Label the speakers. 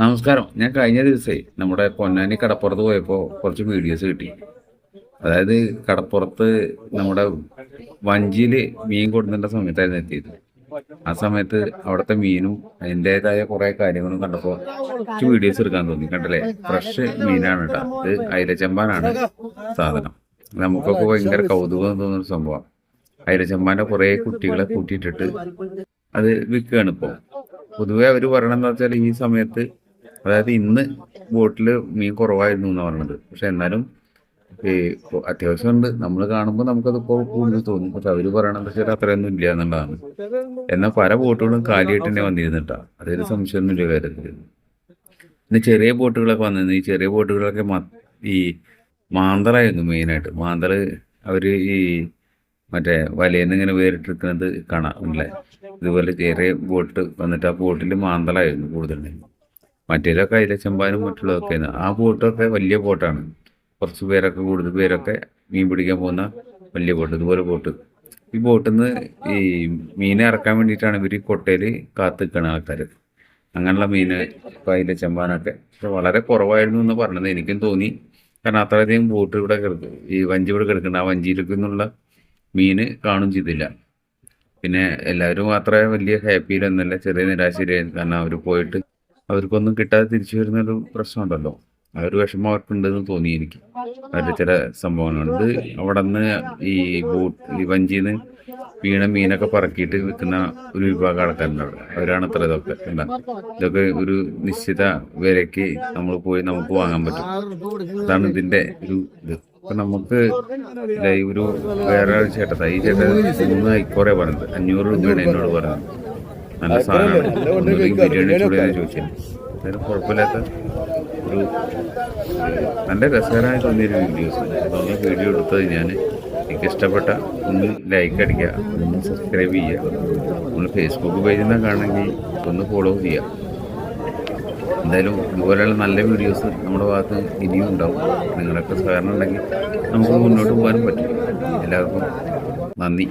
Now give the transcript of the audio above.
Speaker 1: നമസ്കാരം. ഞാൻ കഴിഞ്ഞ ദിവസേ നമ്മുടെ പൊന്നാനി കടപ്പുറത്ത് പോയപ്പോൾ കുറച്ച് വീഡിയോസ് കിട്ടി. അതായത് കടപ്പുറത്ത് നമ്മുടെ വഞ്ചിയിൽ മീൻ കൊടുക്കേണ്ട സമയത്തായിരുന്നു എത്തിയത്. ആ സമയത്ത് അവിടുത്തെ മീനും അതിന്റെതായ കുറെ കാര്യങ്ങളും കണ്ടപ്പോൾ കുറച്ച് വീഡിയോസ് എടുക്കാൻ തോന്നി. കണ്ടല്ലേ? ഫ്രഷ് മീനാണ് കേട്ടോ. ഇത് അയിലച്ചമ്പാനാണ് സാധനം. നമുക്കൊക്കെ ഭയങ്കര കൗതുകം തോന്നുന്ന സംഭവം. അയിലച്ചമ്പാന്റെ കുറെ കുട്ടികളെ കൂട്ടിയിട്ടിട്ട് അത് വിൽക്കുകയാണ് ഇപ്പോൾ പൊതുവെ അവർ എന്താ വെച്ചാൽ ഈ സമയത്ത് അതായത് ഇന്ന് ബോട്ടിൽ മീൻ കുറവായിരുന്നു എന്ന് പറഞ്ഞത് പക്ഷെ എന്നാലും ഈ ഇപ്പൊ അത്യാവശ്യം ഉണ്ട്. നമ്മൾ കാണുമ്പോൾ നമുക്കത് കൂടുതൽ തോന്നും. പക്ഷെ അവർ പറയണെന്ന് വെച്ചാൽ അത്രയൊന്നും ഇല്ല എന്നുള്ളതാണ്. എന്നാൽ പല ബോട്ടുകളും കാലിയായിട്ട് തന്നെ വന്നിരുന്നിട്ടാ. അതൊരു സംശയമൊന്നുമില്ല കാര്യത്തിൽ. ഇന്ന് ചെറിയ ബോട്ടുകളൊക്കെ വന്നിരുന്നു. ഈ ചെറിയ ബോട്ടുകളൊക്കെ ഈ മാന്തറായിരുന്നു മെയിനായിട്ട് മാന്തൾ അവർ ഈ മറ്റേ വലയെന്ന് ഇങ്ങനെ വേറിട്ടിരിക്കുന്നത് കാണാം അല്ലേ? ഇതുപോലെ ചെറിയ ബോട്ട് വന്നിട്ട് ആ ബോട്ടിൽ മാന്തളായിരുന്നു കൂടുതലുണ്ടായിരുന്നു മറ്റേതൊക്കെ അതിലെ ചെമ്പാനും മറ്റുള്ളതൊക്കെ ആ ബോട്ടൊക്കെ വലിയ ബോട്ടാണ്. കുറച്ച് പേരൊക്കെ കൂടുതൽ പേരൊക്കെ മീൻ പിടിക്കാൻ പോകുന്ന വലിയ ബോട്ട് ഇതുപോലെ ബോട്ട്. ഈ ബോട്ടിൽ നിന്ന് ഈ മീനെ ഇറക്കാൻ വേണ്ടിയിട്ടാണ് ഇവർ ഈ കൊട്ടയിൽ കാത്തു നിൽക്കുന്ന ആൾക്കാർ അങ്ങനെയുള്ള മീന് അതിലെ ചെമ്പാനൊക്കെ വളരെ കുറവായിരുന്നു എന്ന് പറഞ്ഞത് എനിക്കും തോന്നി. കാരണം അത്രയധികം ബോട്ട് ഇവിടെ കിടക്കും ഈ വഞ്ചി ഇവിടെ കിടക്കുന്നുണ്ട്. ആ വഞ്ചിയിലേക്ക് മീന് കാണും ചെയ്തില്ല. പിന്നെ എല്ലാവരും അത്ര വലിയ ഹാപ്പിയിലൊന്നല്ല ചെറിയ നിരാശയിലായിരുന്നു. കാരണം അവർ പോയിട്ട് അവർക്കൊന്നും കിട്ടാതെ തിരിച്ചു വരുന്നൊരു പ്രശ്നമുണ്ടല്ലോ. ആ ഒരു വിഷമം അവർക്കുണ്ടെന്ന് തോന്നി എനിക്ക്. അവരുടെ ചില സംഭവങ്ങളുണ്ട്. അവിടെ നിന്ന് ഈ ബോട്ട് ഈ വഞ്ചിന്ന് വീണ മീനൊക്കെ പറക്കിയിട്ട് വിൽക്കുന്ന ഒരു വിഭാഗം ആൾക്കാരുണ്ട് അവരാണ് അത്ര ഇതൊക്കെ എന്താ ഇതൊക്കെ ഒരു നിശ്ചിത വിലയ്ക്ക് നമ്മൾ പോയി നമുക്ക് വാങ്ങാൻ പറ്റും. അതാണ് ഇതിന്റെ ഒരു ഇത്. ഇപ്പൊ നമുക്ക് ഒരു വേറെ ഒരു ചേട്ടത്താ ഈ ചേട്ടൻ മൂന്ന് ഹൈക്കോറെ പറഞ്ഞത്. അഞ്ഞൂറ് രൂപയാണ് എന്നോട് പറഞ്ഞത്. നല്ല സാധനമാണ്. ബിരിയാണി ചൂടെ ചോദിച്ചത് അതായത് കുഴപ്പമില്ലാത്ത ഒരു നല്ല രസകരമായി തോന്നിയൊരു വീഡിയോസ് അതുകൊണ്ട് വീഡിയോ എടുത്തത് ഞാൻ എനിക്ക് ഇഷ്ടപ്പെട്ട ഒന്ന് ലൈക്ക് അടിക്കുക ഒന്ന് സബ്സ്ക്രൈബ് ചെയ്യുക. നമ്മൾ ഫേസ്ബുക്ക് പേജിൽ നിന്നാണെങ്കിൽ ഒന്ന് ഫോളോ ചെയ്യുക. എന്തായാലും ഇതുപോലെയുള്ള നല്ല വീഡിയോസ് നമ്മുടെ ഭാഗത്ത് ഇനിയും ഉണ്ടാവും. നിങ്ങളൊക്കെ സഹകരണം ഉണ്ടെങ്കിൽ നമുക്ക് മുന്നോട്ട് പോകാനും പറ്റും. എല്ലാവർക്കും നന്ദി.